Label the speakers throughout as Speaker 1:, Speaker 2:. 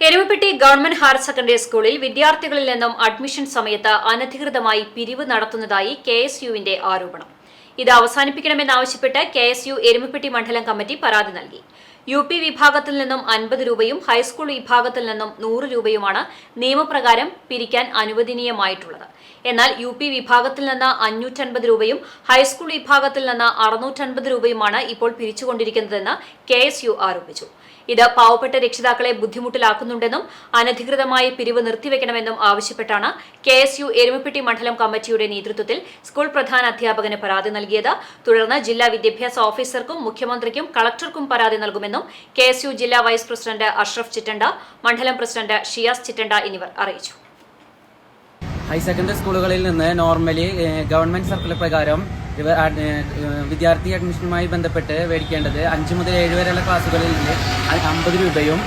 Speaker 1: Erumapetty government higher secondary സ്കൂളിൽ വിദ്യാർത്ഥികളിൽ നിന്നും അഡ്മിഷൻ സമയത്ത് അനധികൃതമായി പിരിവ് നടത്തുന്നതായി കെ എസ് യുവിന്റെ ആരോപണം. ഇത് അവസാനിപ്പിക്കണമെന്നാവശ്യപ്പെട്ട് കെ എസ് യു എരുമപ്പെട്ടി മണ്ഡലം കമ്മിറ്റി പരാതി നൽകി. യു പി വിഭാഗത്തിൽ നിന്നും അൻപത് രൂപയും ഹൈസ്കൂൾ വിഭാഗത്തിൽ നിന്നും നൂറ് രൂപയുമാണ് നിയമപ്രകാരം പിരിക്കാൻ അനുവദനീയമായിട്ടുള്ളത്. എന്നാൽ യു പി വിഭാഗത്തിൽ നിന്ന് അഞ്ഞൂറ്റൻപത് രൂപയും ഹൈസ്കൂൾ വിഭാഗത്തിൽ നിന്ന് അറുന്നൂറ്റൻപത് രൂപയുമാണ് ഇപ്പോൾ പിരിച്ചുകൊണ്ടിരിക്കുന്നതെന്ന് കെ എസ് യു ആരോപിച്ചു. ഇത് പാവപ്പെട്ട രക്ഷിതാക്കളെ ബുദ്ധിമുട്ടിലാക്കുന്നുണ്ടെന്നും അനധികൃതമായ പിരിവ് നിർത്തിവെക്കണമെന്നും ആവശ്യപ്പെട്ടാണ് കെ എസ് യു എരുമപ്പെട്ടി മണ്ഡലം കമ്മിറ്റിയുടെ നേതൃത്വത്തിൽ സ്കൂൾ പ്രധാന അധ്യാപകന് പരാതി നൽകിയത്. തുടർന്ന് ജില്ലാ വിദ്യാഭ്യാസ ഓഫീസർക്കും മുഖ്യമന്ത്രിക്കും കളക്ടർക്കും പരാതി നൽകുമെന്നും കെ എസ് യു ജില്ലാ വൈസ് പ്രസിഡന്റ് അഷ്റഫ് ചിറ്റണ്ട മണ്ഡലം പ്രസിഡന്റ് ഷിയാസ് ചിറ്റണ്ട എന്നിവർ അറിയിച്ചു.
Speaker 2: ഹയർ സെക്കൻഡറി സ്കൂളുകളിൽ നിന്ന് നോർമലി ഗവൺമെന്റ് സർക്കിൾ പ്രകാരം വിദ്യാർത്ഥി അഡ്മിഷനുമായി ബന്ധപ്പെട്ട് മേടിക്കേണ്ടത് അഞ്ച് മുതൽ ഏഴ് വരെയുള്ള ക്ലാസ്സുകളിൽ അമ്പത് രൂപയും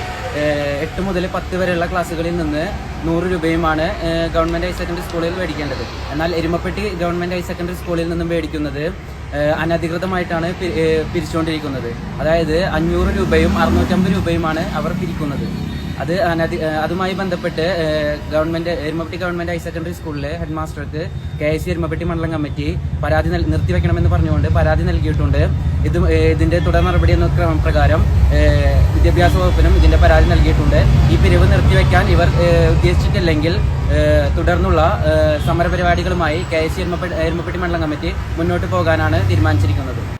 Speaker 2: എട്ട് മുതൽ പത്ത് വരെയുള്ള ക്ലാസ്സുകളിൽ നിന്ന് നൂറ് രൂപയുമാണ് ഗവൺമെന്റ് ഹയർ സെക്കൻഡറി സ്കൂളിൽ മേടിക്കേണ്ടത് എന്നാൽ എരുമപ്പെട്ടി ഗവൺമെന്റ് ഹയർ സെക്കൻഡറി സ്കൂളിൽ നിന്നും മേടിക്കുന്നത് അനധികൃതമായിട്ടാണ് പിരിച്ചുകൊണ്ടിരിക്കുന്നത്. അതായത് അഞ്ഞൂറ് രൂപയും അറുന്നൂറ്റമ്പത് രൂപയുമാണ് അവർ പിരിക്കുന്നത്. അത് അനധി അതുമായി ബന്ധപ്പെട്ട് government Erumapetty government higher secondary സ്കൂളിലെ ഹെഡ് മാസ്റ്റർക്ക് കെ എസ് സി എരുമപ്പെട്ടി മണ്ഡലം കമ്മിറ്റി പരാതി നിർത്തിവെക്കണമെന്ന് പറഞ്ഞുകൊണ്ട് പരാതി നൽകിയിട്ടുണ്ട്. ഇത് ഇതിന്റെ തുടർ നടപടി എന്ന ക്രമപ്രകാരം വിദ്യാഭ്യാസ വകുപ്പിനും ഇതിന്റെ പരാതി നൽകിയിട്ടുണ്ട്. ഈ പിരിവ് നിർത്തിവെക്കാൻ ഇവർ ഉദ്ദേശിച്ചിട്ടില്ലെങ്കിൽ തുടർന്നുള്ള സമരപരിപാടികളുമായി കെ എസ് എരുമപ്പെട്ടി മണ്ഡലം കമ്മിറ്റി മുന്നോട്ട് പോകാനാണ് തീരുമാനിച്ചിരിക്കുന്നത്.